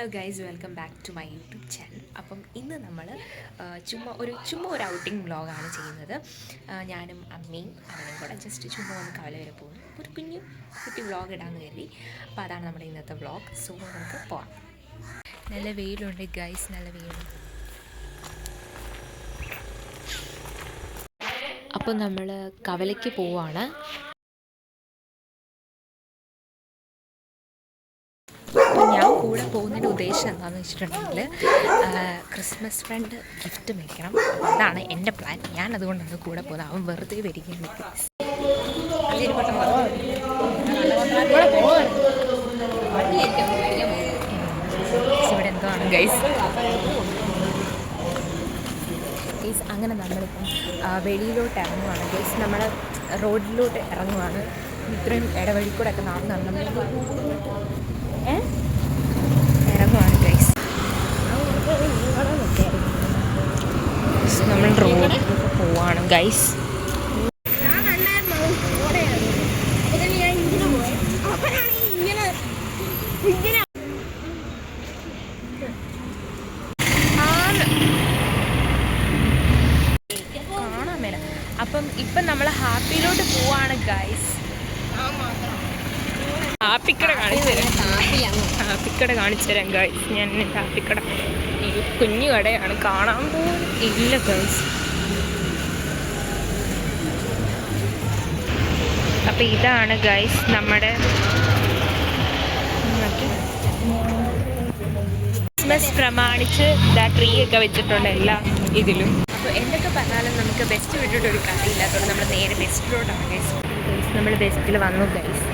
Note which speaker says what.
Speaker 1: Hello guys welcome back to my YouTube channel അപ്പം ഇന്ന് നമ്മൾ ചുമ്മാ ഒരു ചുമ്മാ ഒരു ഔട്ടിംഗ് വ്ളോഗാണ് ചെയ്യുന്നത്. ഞാനും അമ്മയും അവനും കൂടെ ജസ്റ്റ് ചുമ്മാ ഒന്ന് കവല വരെ പോകുന്നു ഒരു കുഞ്ഞു കുട്ടി വ്ളോഗ് ഇടാമെന്ന് കരുതി. അപ്പോൾ അതാണ് നമ്മുടെ ഇന്നത്തെ വ്ളോഗ് സോ നമുക്ക് പോവാം. നല്ല വെയിലുണ്ട് ഗൈസ് നല്ല വെയിലുണ്ട്. അപ്പോൾ നമ്മൾ കവലയ്ക്ക് പോവാണ്. ഞാൻ കൂടെ പോകുന്നതിന്റെ ഉദ്ദേശം എന്താണെന്ന് വെച്ചിട്ടുണ്ടെങ്കിൽ ക്രിസ്മസ് ഫ്രണ്ട് ഗിഫ്റ്റ് മേടിക്കണം. അതാണ് എന്റെ പ്ലാൻ ഞാൻ അതുകൊണ്ടാണ് കൂടെ പോകുന്നത്. അവൻ വെറുതെ വരികയാണ്. ഇവിടെ എന്തോ ആണ് ഗൈസ് ഗൈസ് അങ്ങനെ നമ്മളിപ്പം വെളിയിലോട്ട് ഇറങ്ങുവാണ്. ഗൈസ് നമ്മൾ റോഡിലോട്ട് ഇറങ്ങുവാണ്. ഇത്രയും ഇടവഴി കൂടെ ഒക്കെ നടന്നു നമ്മൾ ഏ ഇറങ്ങുവാണ് ഗൈസ് നമ്മൾ റോഡിലൊക്കെ പോവാണ് ഗൈസ് അപ്പം ഇപ്പം നമ്മൾ ഹാപ്പിയിലോട്ട് പോവാണ് ഗൈസ് ഹാപ്പിക്കട കാണിച്ചു തരാം. ഹാപ്പിക്കട കാണിച്ചു തരാം ഗൈസ് ഞാൻ ഹാപ്പിക്കട ഈ കുഞ്ഞു കടയാണ് കാണാൻ പോലും ഇല്ല ഗൈസ് അപ്പം ഇതാണ് ഗൈസ് നമ്മുടെ ക്രിസ്മസ് പ്രമാണിച്ച് ഇതാ ട്രീ ഒക്കെ വെച്ചിട്ടുണ്ട് എല്ലാ ഇതിലും. അപ്പോൾ എന്തൊക്കെ പറഞ്ഞാലും നമുക്ക് ബെസ്റ്റ് വിട്ടിട്ട് ഒരു കാര്യമില്ലാത്തതുകൊണ്ട് നമ്മൾ നേരെ ബെസ്റ്റിലോട്ടാണ് ഗൈസ് നമ്മൾ ബെസ്റ്റിൽ വന്നു ഗൈസ്